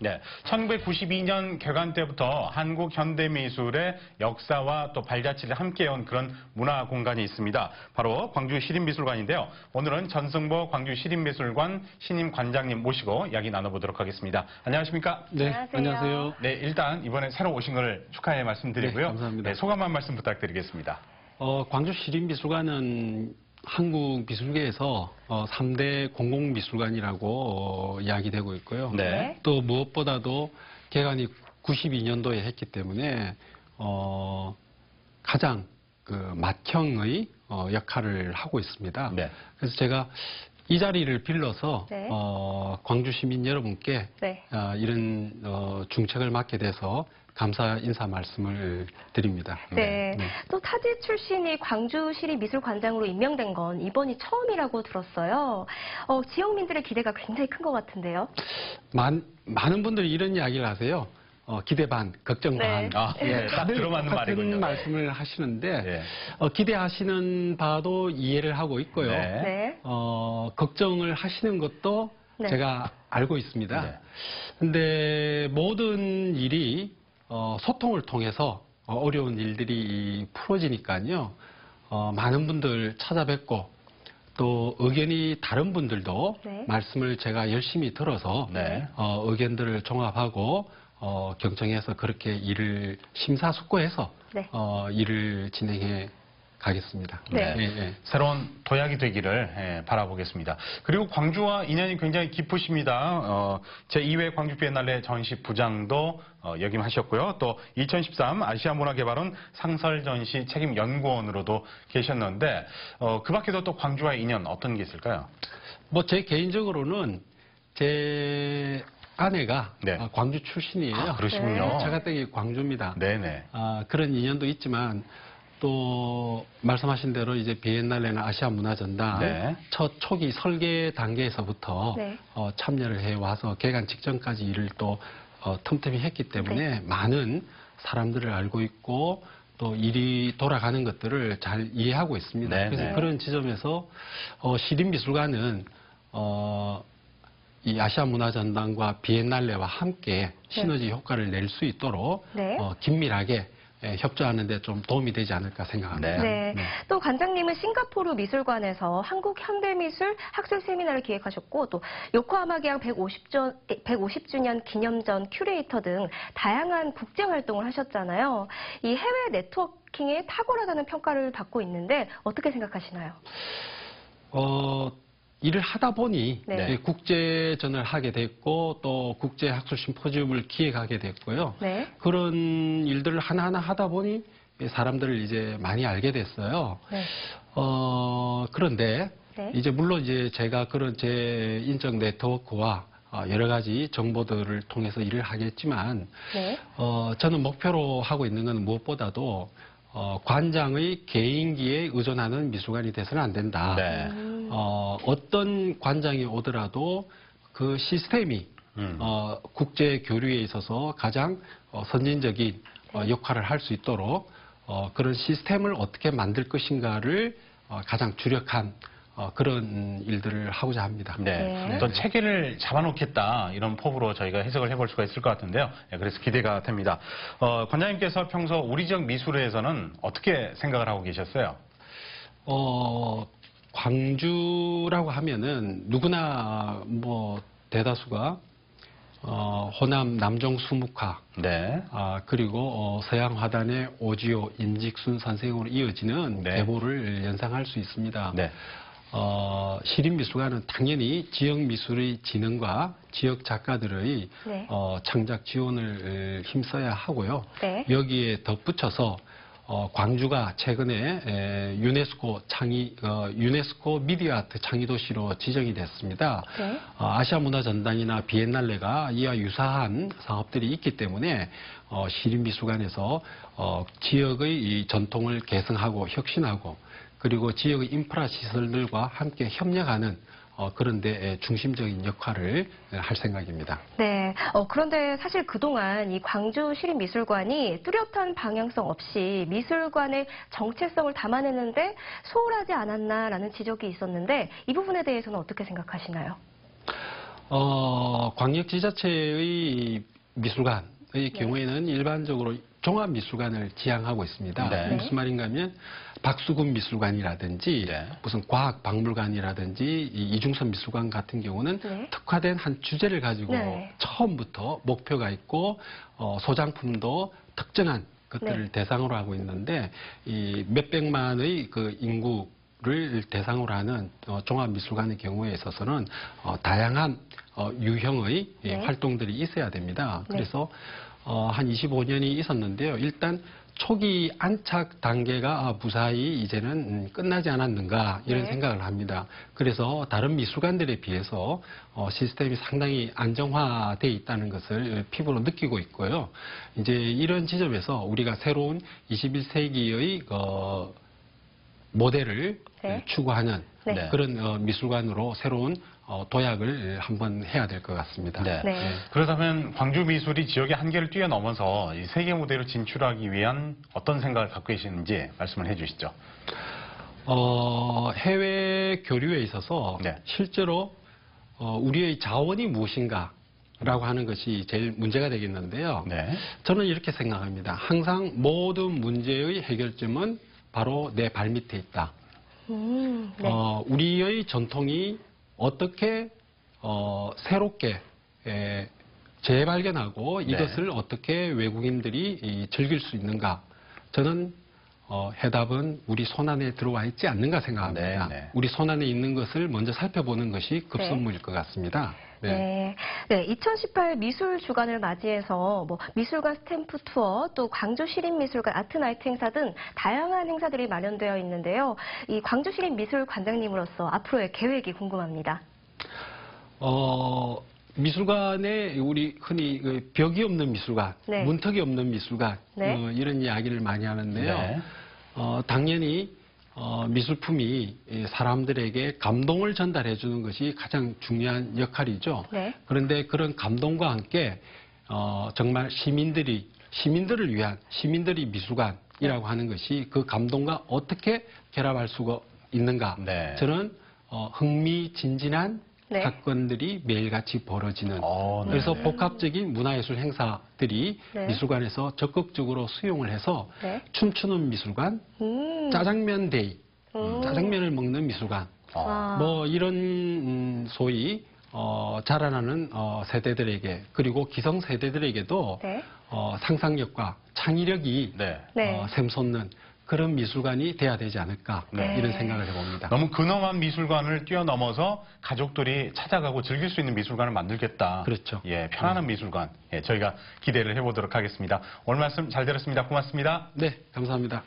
네, 1992년 개관 때부터 한국 현대미술의 역사와 또 발자취를 함께해온 그런 문화 공간이 있습니다. 바로 광주 시립미술관인데요. 오늘은 전승보 광주 시립미술관 신임 관장님 모시고 이야기 나눠보도록 하겠습니다. 안녕하십니까? 네, 안녕하세요. 네, 일단 이번에 새로 오신 걸 축하의 말씀드리고요. 네, 감사합니다. 소감 한 말씀 부탁드리겠습니다. 어, 광주 시립미술관은 한국 미술계에서 어, 3대 공공미술관이라고 어, 이야기되고 있고요. 네. 또 무엇보다도 개관이 92년도에 했기 때문에 어, 가장 그 맏형의 어, 역할을 하고 있습니다. 네. 그래서 제가 이 자리를 빌려서 네. 어, 광주 시민 여러분께 네. 아, 이런 어, 중책을 맡게 돼서 감사 인사 말씀을 드립니다. 네. 네. 또 타지 출신이 광주시립 미술관장으로 임명된 건 이번이 처음이라고 들었어요. 어, 지역민들의 기대가 굉장히 큰 것 같은데요. 많, 많은 분들이 이런 이야기를 하세요. 어, 기대 반, 걱정 네. 반. 아, 예, 딱 다들 들어맞는 말이군요. 말씀을 하시는데 예. 어, 기대하시는 바도 이해를 하고 있고요. 네. 네. 어, 걱정을 하시는 것도 네. 제가 알고 있습니다. 네. 근데 모든 일이 어, 소통을 통해서 어, 어려운 일들이 풀어지니까요. 어, 많은 분들 찾아뵙고 또 의견이 다른 분들도 네. 말씀을 제가 열심히 들어서 네. 어, 의견들을 종합하고 어, 경청해서 그렇게 일을 심사숙고해서 네. 어, 일을 진행해 가겠습니다. 네. 예, 예. 새로운 도약이 되기를 예, 바라보겠습니다. 그리고 광주와 인연이 굉장히 깊으십니다. 어, 제2회 광주 비엔날레 전시 부장도 어, 역임하셨고요. 또 2013 아시아 문화개발원 상설 전시 책임 연구원으로도 계셨는데 어, 그 밖에도 또 광주와의 인연 어떤 게 있을까요? 뭐 제 개인적으로는 제 아내가 네. 아, 광주 출신이에요. 아, 그러시군요. 네. 차가댁이 광주입니다. 네네. 아, 그런 인연도 있지만 또 말씀하신 대로 이제 비엔날레나 아시아 문화전당 네. 첫 초기 설계 단계에서부터 네. 어, 참여를 해 와서 개관 직전까지 일을 또 어, 틈틈이 했기 때문에 많은 사람들을 알고 있고 또 일이 돌아가는 것들을 잘 이해하고 있습니다. 네, 그래서 네. 그런 지점에서 어, 시립미술관은 어, 이 아시아 문화전당과 비엔날레와 함께 시너지 효과를 낼 수 있도록 네. 어, 긴밀하게 예, 협조하는데 좀 도움이 되지 않을까 생각합니다. 네. 네. 또 관장님은 싱가포르 미술관에서 한국 현대미술 학술 세미나를 기획하셨고 또 요코하마 개항 150주, 150주년 기념전 큐레이터 등 다양한 국제 활동을 하셨잖아요. 이 해외 네트워킹에 탁월하다는 평가를 받고 있는데 어떻게 생각하시나요? 어, 일을 하다 보니 네. 예, 국제전을 하게 됐고 또 국제 학술 심포지움을 기획하게 됐고요. 네. 그런 일들을 하나하나 하다 보니 사람들을 이제 많이 알게 됐어요. 네. 어, 그런데 네. 이제 물론 이제 제가 그런 제 인적 네트워크와 어, 여러 가지 정보들을 통해서 일을 하겠지만 네. 어, 저는 목표로 하고 있는 건 무엇보다도 어, 관장의 개인기에 의존하는 미술관이 돼서는 안 된다. 네. 음. 어, 어떤 관장이 오더라도 그 시스템이 음. 어, 국제 교류에 있어서 가장 어, 선진적인 어, 네. 역할을 할 수 있도록 어, 그런 시스템을 어떻게 만들 것인가를 어, 가장 주력한 어, 그런 일들을 하고자 합니다. 네. 네. 어떤 체계를 잡아놓겠다 이런 포부로 저희가 해석을 해볼 수가 있을 것 같은데요. 네, 그래서 기대가 됩니다. 어, 관장님께서 평소 우리 지역 미술회에서는 어떻게 생각을 하고 계셨어요? 어, 광주라고 하면은 누구나 뭐 대다수가 어, 호남 남종 수묵화 네. 아, 그리고 어, 서양 화단의 오지오 임직순 선생으로 이어지는 네. 계보를 연상할 수 있습니다. 네. 어, 시립미술관은 당연히 지역 미술의 진흥과 지역 작가들의 네. 어, 창작 지원을 힘써야 하고요. 네. 여기에 덧붙여서 어, 광주가 최근에 에, 유네스코 창의 어, 유네스코 미디어 아트 창의 도시로 지정이 됐습니다. 네. 어, 아시아 문화 전당이나 비엔날레가 이와 유사한 사업들이 있기 때문에 어, 시립미술관에서 어, 지역의 이 전통을 개성하고 혁신하고 그리고 지역의 인프라 시설들과 함께 협력하는 어, 그런 데 중심적인 역할을 할 생각입니다. 네. 어, 그런데 사실 그동안 이 광주 시립미술관이 뚜렷한 방향성 없이 미술관의 정체성을 담아내는데 소홀하지 않았나라는 지적이 있었는데 이 부분에 대해서는 어떻게 생각하시나요? 어, 광역지자체의 미술관의 네. 경우에는 일반적으로 종합미술관을 지향하고 있습니다. 네. 무슨 말인가 하면 박수근 미술관이라든지 네. 무슨 과학박물관이라든지 이 이중선 미술관 같은 경우는 네. 특화된 한 주제를 가지고 네. 처음부터 목표가 있고 어, 소장품도 특정한 것들을 네. 대상으로 하고 있는데 이 몇백만의 그 인구 를 대상으로 하는 어, 종합미술관의 경우에 있어서는 어, 다양한 어, 유형의 예, 네. 활동들이 있어야 됩니다. 네. 그래서 어, 한 25년이 있었는데요. 일단 초기 안착 단계가 아, 무사히 이제는 음, 끝나지 않았는가 이런 네. 생각을 합니다. 그래서 다른 미술관들에 비해서 어, 시스템이 상당히 안정화돼 있다는 것을 피부로 느끼고 있고요. 이제 이런 지점에서 우리가 새로운 21세기의 어, 모델을 네. 추구하는 네. 그런 어, 미술관으로 새로운 어, 도약을 한번 해야 될 것 같습니다. 네. 네. 그렇다면 광주 미술이 지역의 한계를 뛰어넘어서 이 세계 무대로 진출하기 위한 어떤 생각을 갖고 계시는지 말씀을 해주시죠. 어, 해외 교류에 있어서 네. 실제로 어, 우리의 자원이 무엇인가 라고 하는 것이 제일 문제가 되겠는데요. 네. 저는 이렇게 생각합니다. 항상 모든 문제의 해결점은 바로 내 발밑에 있다. 음, 네. 어, 우리의 전통이 어떻게 어, 새롭게 에, 재발견하고 네. 이것을 어떻게 외국인들이 이, 즐길 수 있는가? 저는 어, 해답은 우리 손안에 들어와 있지 않는가 생각합니다. 네, 네. 우리 손안에 있는 것을 먼저 살펴보는 것이 급선무일 것 같습니다. 네. 네. 2018 미술 주간을 맞이해서 뭐 미술관 스탬프 투어, 또 광주 시립미술관 아트나이트 행사 등 다양한 행사들이 마련되어 있는데요. 이 광주 시립미술관장님으로서 앞으로의 계획이 궁금합니다. 어, 미술관에 우리 흔히 그 벽이 없는 미술관, 네. 문턱이 없는 미술관 네. 어, 이런 이야기를 많이 하는데요. 네. 어, 당연히 어, 미술품이 이 사람들에게 감동을 전달해 주는 것이 가장 중요한 역할이죠. 네. 그런데 그런 감동과 함께 어, 정말 시민들이 시민들을 위한 시민들이 미술관이라고 하는 것이 그 감동과 어떻게 결합할 수가 있는가? 네. 저는 어, 흥미진진한 네. 사건들이 매일같이 벌어지는 어, 네. 그래서 복합적인 문화예술 행사들이 네. 미술관에서 적극적으로 수용을 해서 네. 춤추는 미술관, 음. 짜장면 데이, 음. 짜장면을 먹는 미술관, 어. 아. 뭐 이런 음, 소위 어, 자라나는 어, 세대들에게 그리고 기성 세대들에게도 네. 어, 상상력과 창의력이 네. 네. 어, 샘솟는 그런 미술관이 돼야 되지 않을까 네. 이런 생각을 해봅니다. 너무 근엄한 미술관을 뛰어넘어서 가족들이 찾아가고 즐길 수 있는 미술관을 만들겠다. 그렇죠. 예, 편안한 미술관. 예, 저희가 기대를 해보도록 하겠습니다. 오늘 말씀 잘 들었습니다. 고맙습니다. 네, 감사합니다.